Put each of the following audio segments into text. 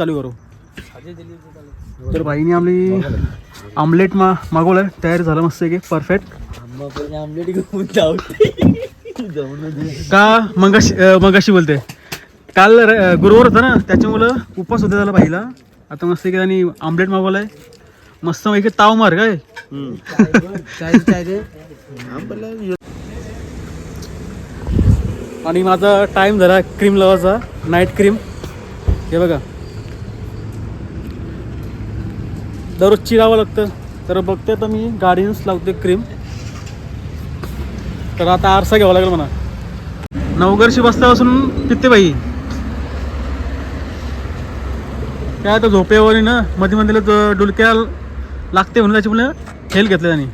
चालू करू. तर बाईने आपली आमलेट मा मागवलं तयार झालं मस्त की परफेक्ट का मंगाशी मंगाशी बोलते काल गुरुवार होता ना त्याच्यामुळं उपवास होता झाला बाईला आता मस्त की आणि आमलेट मागवलाय. मस्त पैकी ताव मार काय? आणि माझा टाइम झाला क्रीम लावायचा नाईट क्रीम हे बघा. दररोज चिरावं लागतं. तर बघते तर मी गाडीनच लावते क्रीम. तर आता आरसा घ्यावा लागेल म्हणा नवघरशी बसल्यापासून किती बाई. काय आता झोपेवर ना मध्ये मध्ये डुलक्या लागते म्हणून त्याची मुलं हेल घेतलं त्यांनी.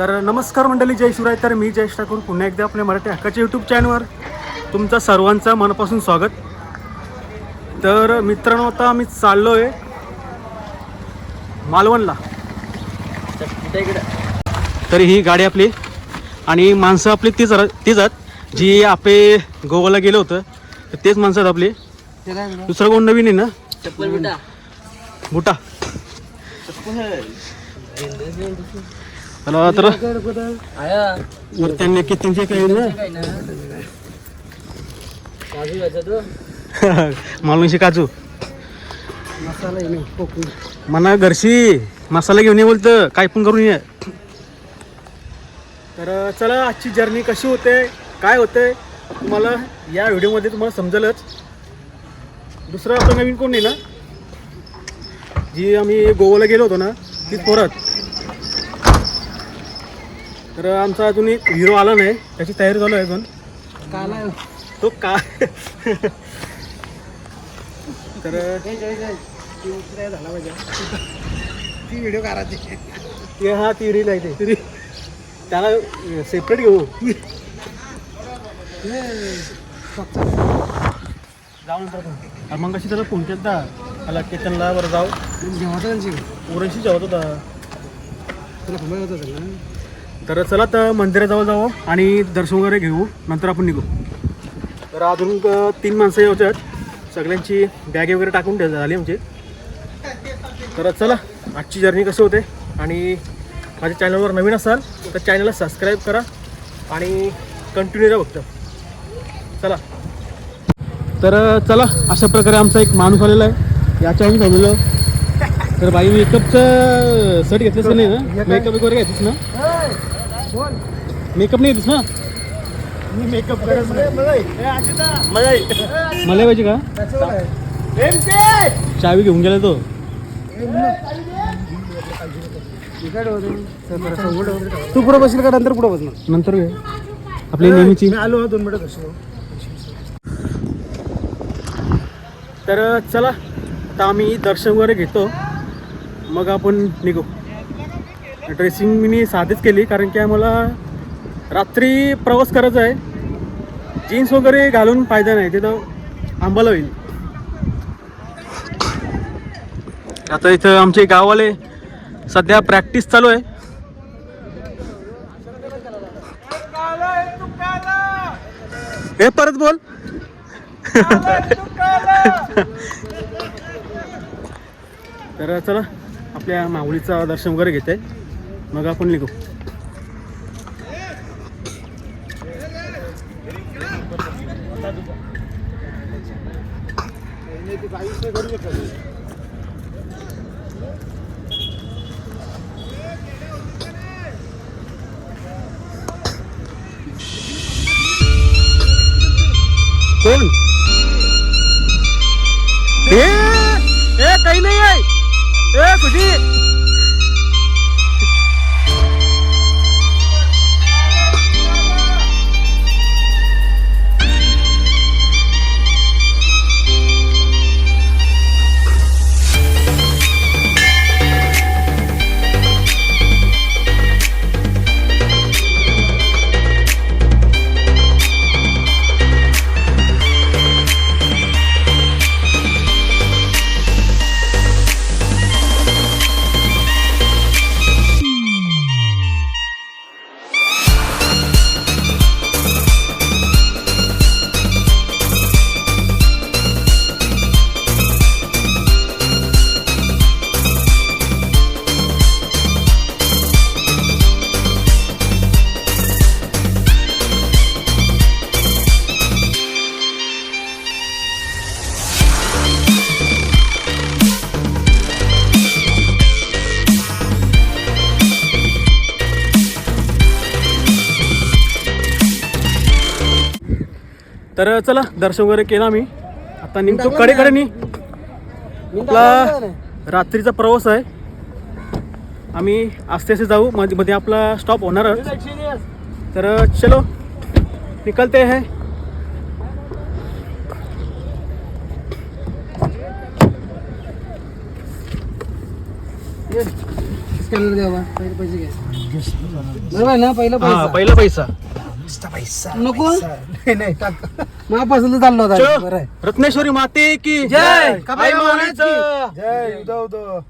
तर नमस्कार मंडळी जय शिवराय. तर मी जयेश ठाकूर पुन्हा एकदा आपल्या मराठी हक्काच्या यूट्यूब चॅनलवर तुमचं सर्वांचं मनापासून स्वागत. तर मित्रांनो आता आम्ही चाललो आहे मालवणला. तर ही गाडी आपली आणि माणसं आपली तीच तीच आहेत. जी आपे गोवाला गेलो होतं तर तेच माणसं आहेत आपली. दुसरं कोण नवीन आहे ना? बेटा. चला तर त्यांनी काही ना? काजू तो काजू. मना घरशी मसाला घेऊन ये बोलतं. काय पण करून ये. तर चला आजची जर्नी कशी होते काय होते तुम्हाला या व्हिडिओमध्ये तुम्हाला समजेलच. दुसरं आपलं नवीन कोण नाही ना? जी आम्ही गोवाला गेलो होतो ना तीच पोरात तर आमचा अजून एक हिरो आला नाही. त्याची तयारी चालू आहे अजून. तो का तर ती व्हिडिओ करायची ते हा ती रील आहे ते. त्याला सेपरेट घेऊ. जाऊन मग कशी त्याला फोन केला आला केतनला बरं जाऊ. जेव्हा त्यांची ओरशी जेवत होता. तुला खबर होत ना तर चला तर मंदिराजवळ जाऊ आणि दर्शन वगैरे घेऊ. नंतर आपण निघू. तर अजून तीन माणसं यायचे आहेत. सगळ्यांची बॅगे वगैरे टाकून ठेव झाली आमची. तर चला आजची जर्नी कशी होते? आणि माझ्या चॅनलवर नवीन असाल तर चॅनलला सबस्क्राईब करा आणि कंटिन्यू राहा फक्त. चला. तर चला अशा प्रकारे आमचा एक माणूस आलेला आहे. याच्या आम्ही थांबलेलो तर बाई मेकअपचं सेट घेतलीस का नाही ना मेकअप वगैरे घेतलीस ना? मेकअप नाही घेतलीस ना? मी मेकअप करत मला पाहिजे का? चावी घेऊन गेला तो. तू पुढे बसशील का? नंतर पुढे बसणार? नंतर घे. आपली नेहमीची. आलो दोन मिनिटं दर्शन तर चला. आता आम्ही दर्शन वगैरे घेतो. मग आपण निघू. ड्रेसिंग मी साधीच केली कारण की आम्हाला रात्री प्रवास करायचा आहे. जीन्स वगैरे घालून फायदा नाही तिथं आंबाला होईल. आता इथं आमचे गाववाले सध्या प्रॅक्टिस चालू आहे. हे परत बोल. तर चला आपल्या माऊलीचं दर्शन वगैरे घेते मग आपण निघू कोण ए ए काही नाही आहे ए खुशी। तर चला दर्शन वगैरे केला मी आता निघतो कडेकडे नी आपला रात्रीचा प्रवास आहे. आम्ही आस्ते आस्ते जाऊ. मध्ये मध्ये आपला स्टॉप होणार तर चलो निकलते हैं. पहिले पैसे. घ्या बरोबर आहे ना पहिला पैसा पहिला पैसा. नको नाही नाही टाक महापासून तर चाललो होता चलो, बरं आहे. रत्नेश्वरी माते की जय! आई माऊलीचं. जय उदो उदो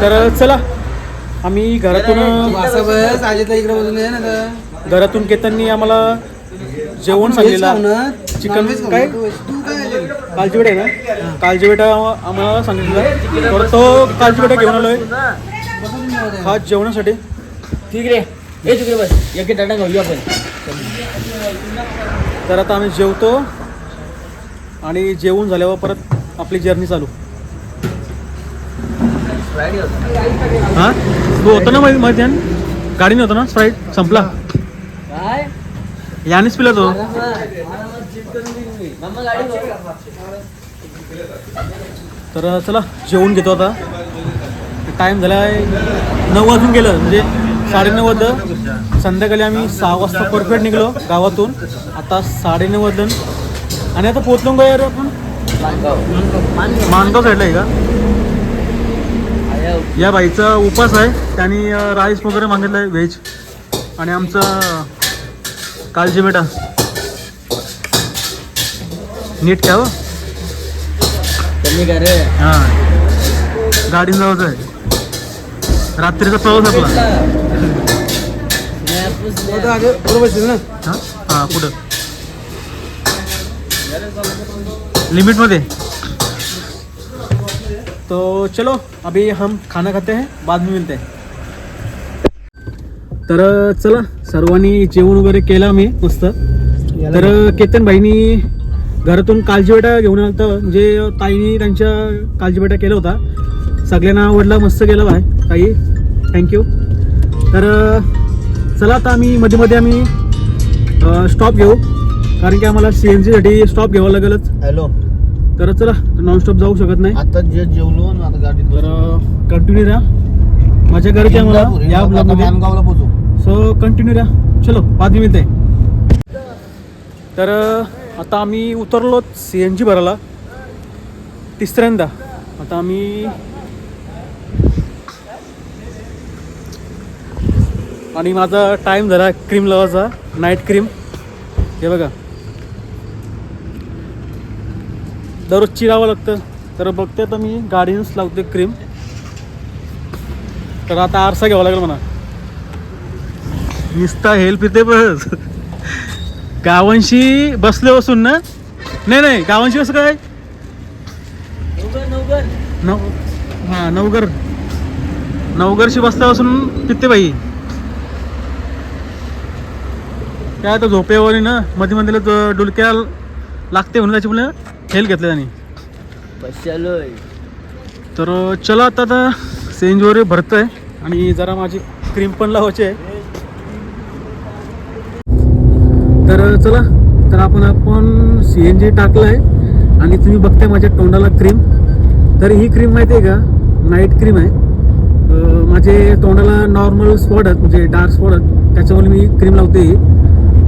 तर चला आम्ही घरातून घरातून केतांनी आम्हाला जेवण सांगितलेलं चिकन काय? तू काय कालची बेटा आहे ना? कालची बेटा आम्हाला सांगितलं. तर तो कालची बेटा घेऊन आलोय. हा जेवणासाठी. ठीक रे. ये तिकडे बस. एक टाटा घेऊया आपण. तर आता आम्ही जेवतो आणि जेवून झाल्यावर परत आपली जर्नी चालू. हा तू होतं ना मध्ये मध्ये गाडीने होतो ना? स्प्राईट संपला. यानेच पिला तो. गाडी. तर चला जेवून घेतो आता. टाईम झाला आहे नऊ वाजून गेलं म्हणजे साडेनऊ वाजलं. संध्याकाळी आम्ही सहा वाजता परफेक्ट निघलो गावातून. आता साडेनऊ वाजलं. आणि आता पोचलो का यार आपण. मानगाव साईडला आहे का? या बाईचा उपास आहे. त्यांनी राईस वगैरे मागितलं आहे व्हेज. आणि आमचं कालची बेटा नीट हो. काय हां. गाडीनं जायचं आहे. रात्रीचा प्रवास आपला. हां? हां कुठं लिमिटमध्ये तो चलो अभी हम खाना खाते हैं बाद में मिलते हैं. तर चला सर्वांनी जेवण वगैरे केलं आम्ही मस्त. तर केतन भाईनी घरातून कालजी बेटा घेऊन आलं होतं म्हणजे ताईनी त्यांच्या कालजी बेटा केला होता. सगळ्यांना आवडला मस्त केलं भाई ताई थँक्यू तर चला आता आम्ही मध्ये मध्ये आम्ही स्टॉप घेऊ. कारण की आम्हाला सी एन जीसाठी स्टॉप घ्यावा लागेलच. हॅलो. तर चला नॉन स्टॉप जाऊ शकत नाही. आता जे जेवलो ना आता गाडीत तर कंटिन्यू राहा. माझ्या घरचे आम्हाला या ब्लॉगमध्ये पोचू सो कंटिन्यू राहा. चलो बाद मिळते तर आता आम्ही उतरलो सी एन जी भरायला. तिसऱ्यांदा. आता आम्ही आणि माझा टाईम झाला क्रीम लावायचा. नाईट क्रीम हे बघा. दररोज चिरावं लागतं. तर बघते तर मी गाडीनंच लावते क्रीम तर आता आरसा घ्यावा लागेल म्हणा. नुसता हेल्प येते बस. गावांशी बसले बसून ना? नाही नाही गावांशी असं काय? नवगर नवगर नव हां नवगर नवगरशी बसल्यापासून पिते बाई काय आता झोपेवर ना? मध्ये मध्ये डुलक्या लागते म्हणून त्याची मुलं. हेल घेतले त्यांनी. बसलोय. तर चला आता आता सेंज वगैरे भरतोय आणि जरा माझी क्रीम पण लावायची आहे. तर चला तर आपण आपण सी एन जी टाकलं आहे आणि तुम्ही बघताय माझ्या तोंडाला क्रीम तर ही क्रीम माहिती आहे का? नाईट क्रीम आहे. माझे तोंडाला नॉर्मल स्पॉट आहेत म्हणजे डार्क स्पॉट आहेत. त्याच्यामुळे मी क्रीम लावते ही.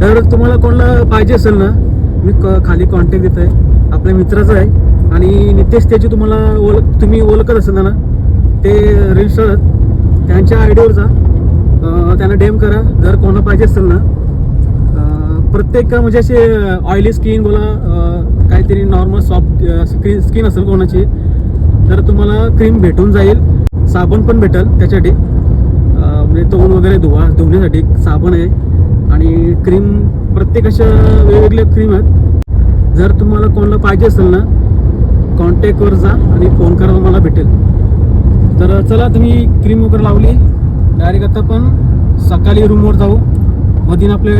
तर तुम्हाला कोणाला पाहिजे असेल ना मी क- खाली कॉन्टॅक्ट देत आहे आपल्या मित्राचं आहे. आणि नितेश त्याची तुम्हाला ओळख तुम्ही ओळखत असेल ना ते रील्स त्यांच्या आयडियावर जा. त्यांना डेम करा. जर कोणा पाहिजे असेल ना. प्रत्येक म्हणजे असे ऑइली स्किन बोला काहीतरी नॉर्मल सॉफ्ट स्किन स्किन असेल कोणाची तर तुम्हाला क्रीम भेटून जाईल. साबण पण भेटेल त्याच्यासाठी. म्हणजे तोंड वगैरे धुवा धुण्यासाठी साबण आहे. आणि क्रीम प्रत्येक अशा वेगवेगळ्या क्रीम आहेत. जर तुम्हाला कोणाला पाहिजे असेल ना कॉन्टॅक्टवर जा आणि फोन करा तुम्हाला भेटेल. तर चला तुम्ही क्रीम वगैरे लावली. डायरेक्ट आता पण सकाळी रूमवर जाऊ. मधीन आपले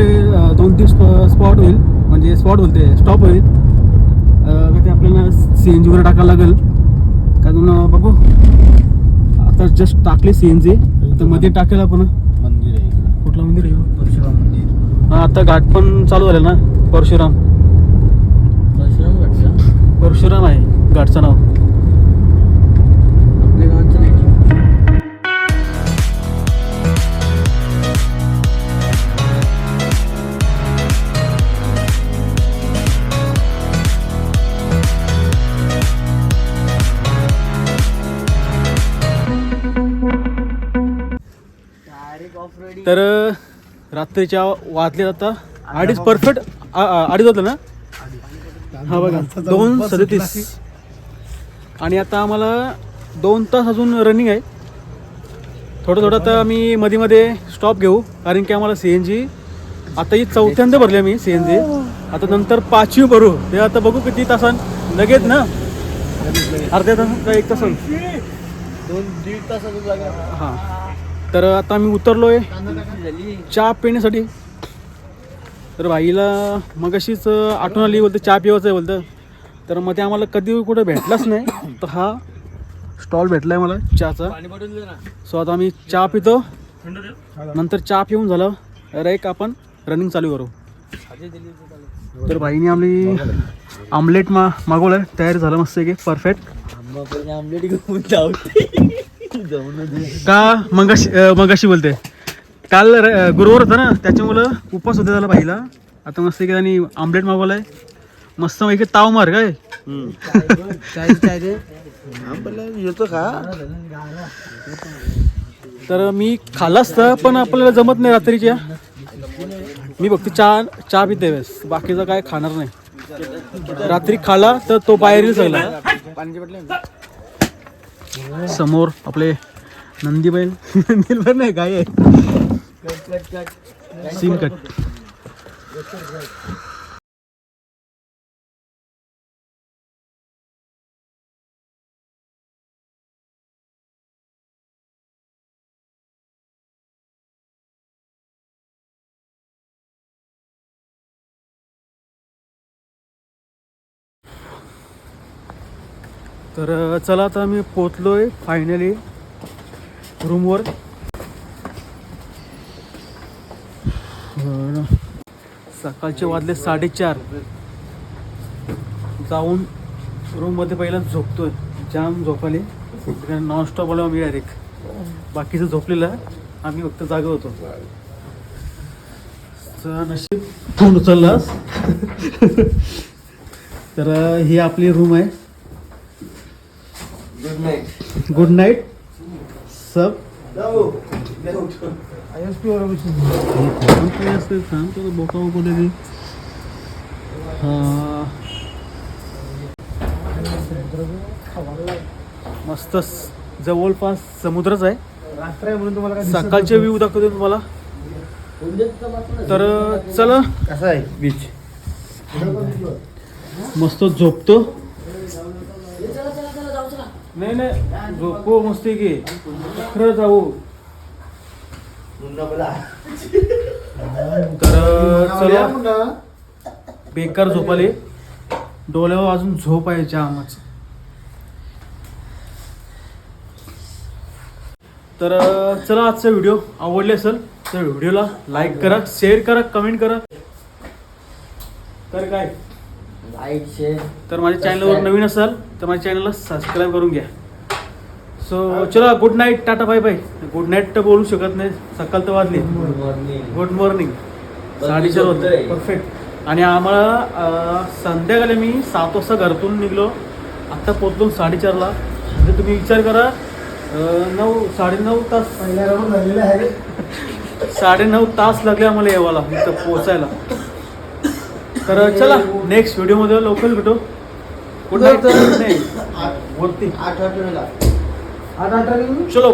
दोन तीन स्पॉट होईल. म्हणजे स्पॉट बोलते स्टॉप होईल. ते आपल्याला सी एन जी वगैरे टाकायला लागेल. का अजून बघू. आता जस्ट टाकले सी एन जी तर मध्ये टाकेल आपण. मंदिर आहे कुठलं मंदिर आहे? परशुराम मंदिर. हा आता घाट पण चालू झालं ना परशुराम. परशुराम आहे घाटचं नाव. तर रात्रीच्या वाजले आता. अडीच परफेक्ट अडीच होतं ना? हा बघा दोन सदतीस. आणि आता आम्हाला दोन तास अजून रनिंग आहे. थोडं थोडं आता आम्ही मध्ये मध्ये स्टॉप घेऊ कारण की आम्हाला सी एन जी आता ही चौथ्यांदा भरली आम्ही सी एन जी आता नंतर पाचवी भरू. ते आता बघू किती तासान. लगेच ना? अर्ध्या तास का एक तासान दोन दीड तास हां. तर आता आम्ही उतरलोय. झाली. चहा पिण्यासाठी. तर भाईला मगाशीच आठवण आली बोलतं चहा पिवायचं आहे बोलतं. तर मग ते आम्हाला कधी कुठं भेटलाच नाही. तर हा स्टॉल भेटला आहे मला चहाचा. सो आता आम्ही चहा पितो. नंतर चहा पिऊन झालं. डायरेक्ट आपण रनिंग चालू करू. तर भाईने आपली आमलेट मा मागवलं तयार झालं मस्त की परफेक्ट आमलेट का मगाशी मगाशी बोलते. काल गुरुवार होता ना त्याच्यामुळं उपवास होते त्याला बाईला. आता मस्त की त्यांनी आमलेट मागवलाय. मस्त पैकी ताव मार काय चाय चाय दे येतो का तर मी खाल्लं असतं पण आपल्याला जमत नाही रात्रीच्या. मी फक्त चहा चहा पिते वेळेस बाकीचं काय खाणार नाही. रात्री खाला तर तो बाहेर सगळा समोर आपले नंदीबैल नंदीबैल नाही काय आहे? कट सीन कट तर चला आता मी आहे फायनली रूमवर बरं. सकाळचे वाजले साडेचार. जाऊन रूममध्ये पहिला झोपतोय. जाम झोपाले नॉनस्टॉप आलो आम्ही डायरेक्ट बाकीचं झोपलेलं. आम्ही फक्त जागा होतो. नशीब फोन उचललास तर ही आपली रूम आहे. गुड नाईट गुड नाईट सब. काय असते सांग तुला बोका बोका दे हा मस्त जवळपास समुद्रच आहे. रात्र आहे म्हणून तुम्हाला सकाळचे व्ह्यू दाखवतो तुम्हाला. तर चला. कसा आहे? बीच मस्त झोपतो. नाही नाही. झोपो मस्त की. खरं जाऊ. तर चला. बेकार झोपाले. डोळ्यावर अजून झोप आहे जामच. तर चला आजचा व्हिडिओ आवडले असेल तर व्हिडिओला लाईक करा शेअर करा कमेंट करा. तर काय? लाईक शेअर तर माझ्या चॅनलवर नवीन असाल तर माझ्या चॅनलला सबस्क्राईब करून घ्या. सो चला good night tata bye bye good night तर बोलू शकत नाही. सकाळ तर वाजली. गुड मॉर्निंग गुड मॉर्निंग साडेचार होते परफेक्ट आणि आम्हाला संध्याकाळी मी सात वाजता घरातून निघलो. आत्ता पोचलो साडेचारला म्हणजे तुम्ही विचार करा नऊ साडेनऊ तास पहिल्या राऊंड झालेला आहे. साडेनऊ तास लागले आम्हाला येवाला इथं पोचायला तर चला नेक्स्ट व्हिडिओमध्ये लवकर भेटू. गुड नाईट नाही वरती. आठ आठ वेळेला आठ अठरा चलो